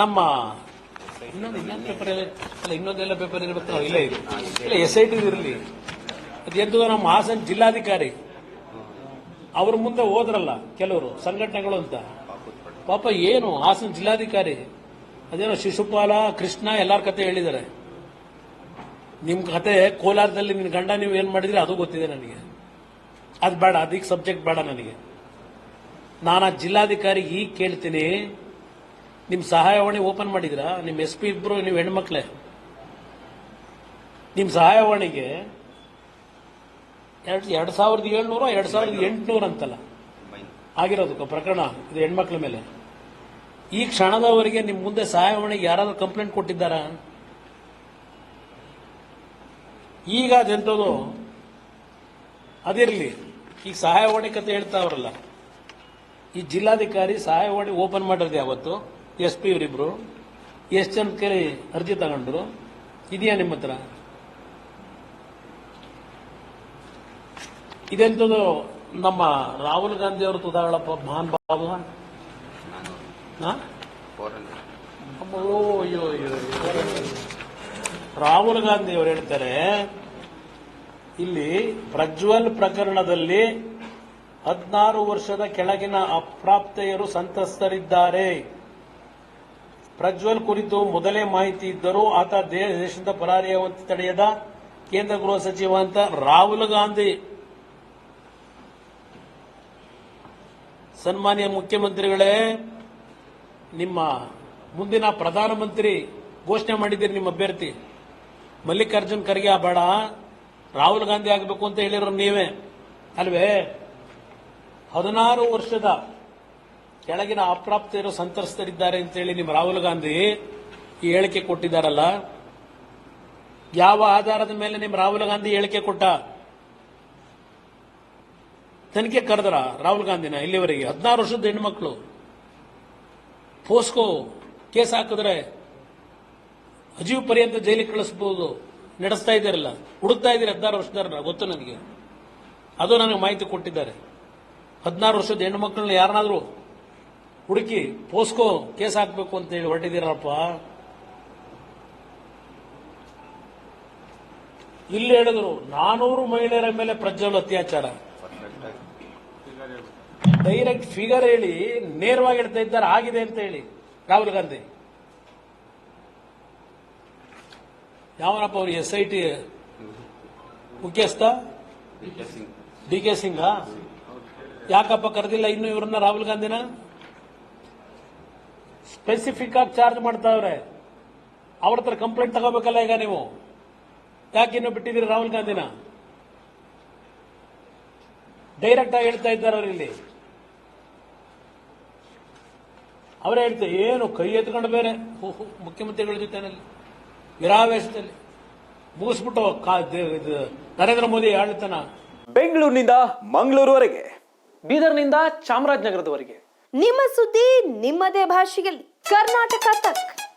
ನಮ್ಮ ಇನ್ನೊಂದು ಇನ್ನೊಂದು ಪೇಪರ್ ಅಲ್ಲ ಇನ್ನೊಂದೆಲ್ಲ ಪೇಪರ್ ಇರ್ಬೇಕು ಇಲ್ಲ ಇದು. ಇಲ್ಲ ಎಸ್ ಐ ಟಿ ಇರಲಿ. ಅದೆಂತೂ ನಮ್ಮ ಹಾಸನ್ ಜಿಲ್ಲಾಧಿಕಾರಿ. ಅವ್ರ ಮುಂದೆ ಹೋದ್ರಲ್ಲ ಕೆಲವರು ಸಂಘಟನೆಗಳು ಅಂತ. ಪಾಪ ಏನು ಹಾಸನ ಜಿಲ್ಲಾಧಿಕಾರಿ? ಅದೇನೋ ಶಿಶುಪಾಲ ಕೃಷ್ಣ ಎಲ್ಲಾರ ಕತೆ ಹೇಳಿದ್ದಾರೆ. ನಿಮ್ ಕತೆ ಕೋಲಾರದಲ್ಲಿ ನಿನ್ನ ಗಂಡ ನೀವು ಏನ್ ಮಾಡಿದ್ರಿ ಅದು ಗೊತ್ತಿದೆ ನನಗೆ. ಅದು ಬೇಡ ಅದಕ್ಕೆ ಸಬ್ಜೆಕ್ಟ್ ಬೇಡ ನನಗೆ. ನಾನು ಆ ಜಿಲ್ಲಾಧಿಕಾರಿ ಈಗ ಕೇಳ್ತೀನಿ. ನಿಮ್ ಸಹಾಯವಾಣಿ ಓಪನ್ ಮಾಡಿದ್ರಾ? ನಿಮ್ಮ ಎಸ್ ಪಿ ಇಬ್ಬರು ನೀವು ಹೆಣ್ಮಕ್ಳೆ. ನಿಮ್ಮ ಸಹಾಯವಾಣಿಗೆ ಎರಡ್ ಎರಡ್ ಸಾವಿರದ ಏಳ್ನೂರ, ಎರಡ್ ಸಾವಿರದ ಎಂಟುನೂರ ಅಂತಲ್ಲ. ಆಗಿರೋದು ಪ್ರಕರಣ, ಇದು ಹೆಣ್ಮಕ್ಳ ಮೇಲೆ. ಈ ಕ್ಷಣದವರೆಗೆ ನಿಮ್ಮ ಮುಂದೆ ಸಹಾಯವಾಣಿಗೆ ಯಾರಾದರೂ ಕಂಪ್ಲೇಂಟ್ ಕೊಟ್ಟಿದ್ದಾರಾ? ಈಗ ಅದೆಂಥದ್ದು ಅದಿರಲಿ. ಈಗ ಸಹಾಯವಾಣಿ ಕತೆ ಹೇಳ್ತಾವ್ರಲ್ಲ ಈ ಜಿಲ್ಲಾಧಿಕಾರಿ ಸಹಾಯವಾಣಿ ಓಪನ್ ಮಾಡಿರೋದು ಯಾವತ್ತು? ಎಸ್ ಪಿ ಇವರಿಬ್ರು ಎಸ್ ಜನ ಕೇಳಿ ಅರ್ಜಿ ತಗೊಂಡ್ರು. ಇದೆಯಾ ನಿಮ್ಮ ಹತ್ರ? ಇದೆಂಥದ್ದು ನಮ್ಮ ರಾಹುಲ್ ಗಾಂಧಿ ಅವರು ತುದಾಳಪ್ಪ ಮಹಾನ್ ಬಾಬು? ಅಯ್ಯೋ. ರಾಹುಲ್ ಗಾಂಧಿ ಅವರು ಹೇಳ್ತಾರೆ, ಇಲ್ಲಿ ಪ್ರಜ್ವಲ್ ಪ್ರಕರಣದಲ್ಲಿ ಹದಿನಾರು ವರ್ಷದ ಕೆಳಗಿನ ಅಪ್ರಾಪ್ತೆಯರು ಸಂತ್ರಸ್ತರಿದ್ದಾರೆ. ಪ್ರಜ್ವಲ್ ಕುರಿತು ಮೊದಲೇ ಮಾಹಿತಿ ಇದ್ದರೂ ಆತ ದೇಶದಿಂದ ಪರಾರಿಯಾಗುವಂತೆ ತಡೆಯದ ಕೇಂದ್ರ ಗೃಹ ಸಚಿವ ಅಂತ ರಾಹುಲ್ ಗಾಂಧಿ. ಸನ್ಮಾನ್ಯ ಮುಖ್ಯಮಂತ್ರಿಗಳೇ, ನಿಮ್ಮ ಮುಂದಿನ ಪ್ರಧಾನಮಂತ್ರಿ ಘೋಷಣೆ ಮಾಡಿದ್ದೀರಿ ನಿಮ್ಮ ಅಭ್ಯರ್ಥಿ. ಮಲ್ಲಿಕಾರ್ಜುನ್ ಖರ್ಗೆ ಬೇಡ. ರಾಹುಲ್ ಗಾಂಧಿ ಆಗಬೇಕು ಅಂತ ಹೇಳಿರೋ ನೀವೇ. ಅಲ್ವೇ? ಹದಿನಾರು ವರ್ಷದ ಕೆಳಗಿನ ಅಪ್ರಾಪ್ತಿಯರು ಸಂತ್ರಸ್ತರಿದ್ದಾರೆ ಅಂತೇಳಿ ನಿಮ್ಮ ರಾಹುಲ್ ಗಾಂಧಿ ಈ ಹೇಳಿಕೆ ಕೊಟ್ಟಿದ್ದಾರಲ್ಲ, ಯಾವ ಆಧಾರದ ಮೇಲೆ ನಿಮ್ಮ ರಾಹುಲ್ ಗಾಂಧಿ ಹೇಳಿಕೆ ಕೊಟ್ಟ? ತನಿಖೆ ಕರೆದ್ರ ರಾಹುಲ್ ಗಾಂಧಿನ ಇಲ್ಲಿವರೆಗೆ. ಹದಿನಾರು ವರ್ಷದ ಹೆಣ್ಮಕ್ಳು ಪೋಸ್ಕೋ ಕೇಸ್ ಹಾಕಿದ್ರೆ ಅಜೀವ್ ಪರ್ಯಂತ ಜೈಲಿಗೆ ಕಳಿಸಬಹುದು ನಡೆಸ್ತಾ ಇದ್ದಾರಲ್ಲ. ಹುಡುಕ್ತಾ ಇದ್ದೀರಿ ಹದಿನಾರು ವರ್ಷದವ್ರನ್ನ, ಗೊತ್ತು ನನಗೆ. ಅದು ನನಗೆ ಮಾಹಿತಿ ಕೊಟ್ಟಿದ್ದಾರೆ. ಹದಿನಾರು ವರ್ಷದ ಹೆಣ್ಣು ಮಕ್ಕಳನ್ನ ಯಾರನ್ನಾದ್ರೂ ಹುಡುಕಿ, ಪೋಸ್ಕೋ ಕೇಸ್ ಹಾಕಬೇಕು ಅಂತ ಹೇಳಿ ಹೊರಟಿದ್ದೀರಪ್ಪ. ಇಲ್ಲಿ ಹೇಳಿದ್ರು, ನಾನೂರು ಮಹಿಳೆಯರ ಮೇಲೆ ಪ್ರಜ್ವಲ್ ಅತ್ಯಾಚಾರ. ಡೈರೆಕ್ಟ್ ಫಿಗರ್ ಹೇಳಿ, ನೇರವಾಗಿ ಹೇಳ್ತಾ ಇದ್ದಾರೆ, ಆಗಿದೆ ಅಂತ ಹೇಳಿ. ರಾಹುಲ್ ಗಾಂಧಿ. ಯಾವನಪ್ಪ ಅವರು ಎಸ್ ಐ ಟಿ ಮುಖ್ಯಸ್ಥ ಡಿ ಕೆ ಸಿಂಗ್? ಯಾಕಪ್ಪ ಕರೆದಿಲ್ಲ ಇನ್ನು ಇವ್ರನ್ನ ರಾಹುಲ್ ಗಾಂಧಿನ? ಸ್ಪೆಸಿಫಿಕ್ ಆಗಿ ಚಾರ್ಜ್ ಮಾಡ್ತಾವ್ರೆ ಅವ್ರ ಹತ್ರ ಕಂಪ್ಲೇಂಟ್ ತಗೋಬೇಕಲ್ಲ ಈಗ ನೀವು? ಯಾಕೆ ಇನ್ನು ಬಿಟ್ಟಿದ್ದೀರಿ ರಾಹುಲ್ ಗಾಂಧಿನ? ಡೈರೆಕ್ಟ್ ಆಗಿ ಹೇಳ್ತಾ ಇದ್ದಾರೆ ಅವ್ರು ಇಲ್ಲಿ. ಅವರೇ ಹೇಳ್ತಾರೆ ಏನು ಕೈ ಎತ್ಕೊಂಡು ಬೇರೆ? ಹೋ, ಹೋ, ಮುಖ್ಯಮಂತ್ರಿಗಳ ಜೊತೆನಲ್ಲಿ ನಿರಾವೇಶದಲ್ಲಿ ಮುಗಿಸ್ಬಿಟ್ಟು ಕಾ- ದ- ಇದು ನರೇಂದ್ರ ಮೋದಿ ಆಡಳಿತನ. ಬೆಂಗಳೂರಿನಿಂದ ಮಂಗಳೂರುವರೆಗೆ. ಬೀದರ್ನಿಂದ ಚಾಮರಾಜನಗರದವರೆಗೆ. ನಿಮ್ಮ ಸುದ್ದಿ ನಿಮ್ಮದೇ ಭಾಷೆಯಲ್ಲಿ. कर्नाटका तक।